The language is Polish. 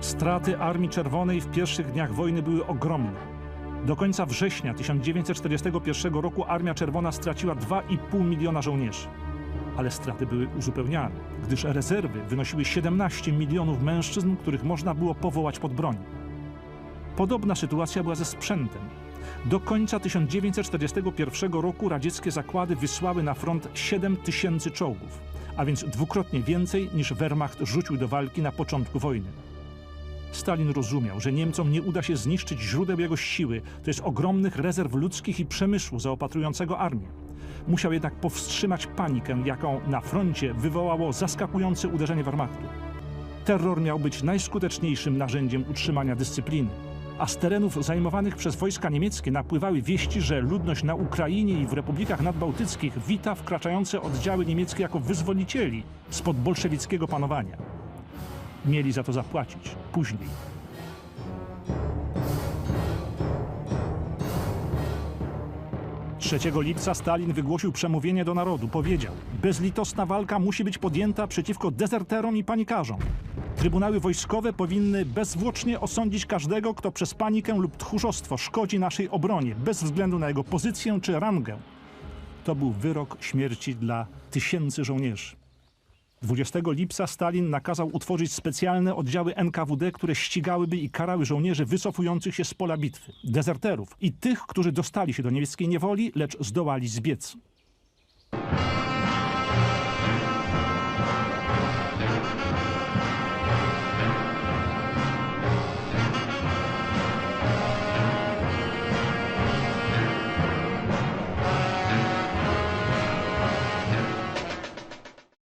Straty Armii Czerwonej w pierwszych dniach wojny były ogromne. Do końca września 1941 roku Armia Czerwona straciła 2,5 miliona żołnierzy. Ale straty były uzupełniane, gdyż rezerwy wynosiły 17 milionów mężczyzn, których można było powołać pod broń. Podobna sytuacja była ze sprzętem. Do końca 1941 roku radzieckie zakłady wysłały na front 7 tysięcy czołgów, a więc dwukrotnie więcej niż Wehrmacht rzucił do walki na początku wojny. Stalin rozumiał, że Niemcom nie uda się zniszczyć źródeł jego siły, to jest ogromnych rezerw ludzkich i przemysłu zaopatrującego armię. Musiał jednak powstrzymać panikę, jaką na froncie wywołało zaskakujące uderzenie Wehrmachtu. Terror miał być najskuteczniejszym narzędziem utrzymania dyscypliny. A z terenów zajmowanych przez wojska niemieckie napływały wieści, że ludność na Ukrainie i w republikach nadbałtyckich wita wkraczające oddziały niemieckie jako wyzwolicieli spod bolszewickiego panowania. Mieli za to zapłacić później. Trzeciego lipca Stalin wygłosił przemówienie do narodu. Powiedział: Bezlitosna walka musi być podjęta przeciwko dezerterom i panikarzom. Trybunały wojskowe powinny bezzwłocznie osądzić każdego, kto przez panikę lub tchórzostwo szkodzi naszej obronie, bez względu na jego pozycję czy rangę. To był wyrok śmierci dla tysięcy żołnierzy. 20 lipca Stalin nakazał utworzyć specjalne oddziały NKWD, które ścigałyby i karały żołnierzy wycofujących się z pola bitwy, dezerterów i tych, którzy dostali się do niemieckiej niewoli, lecz zdołali zbiec.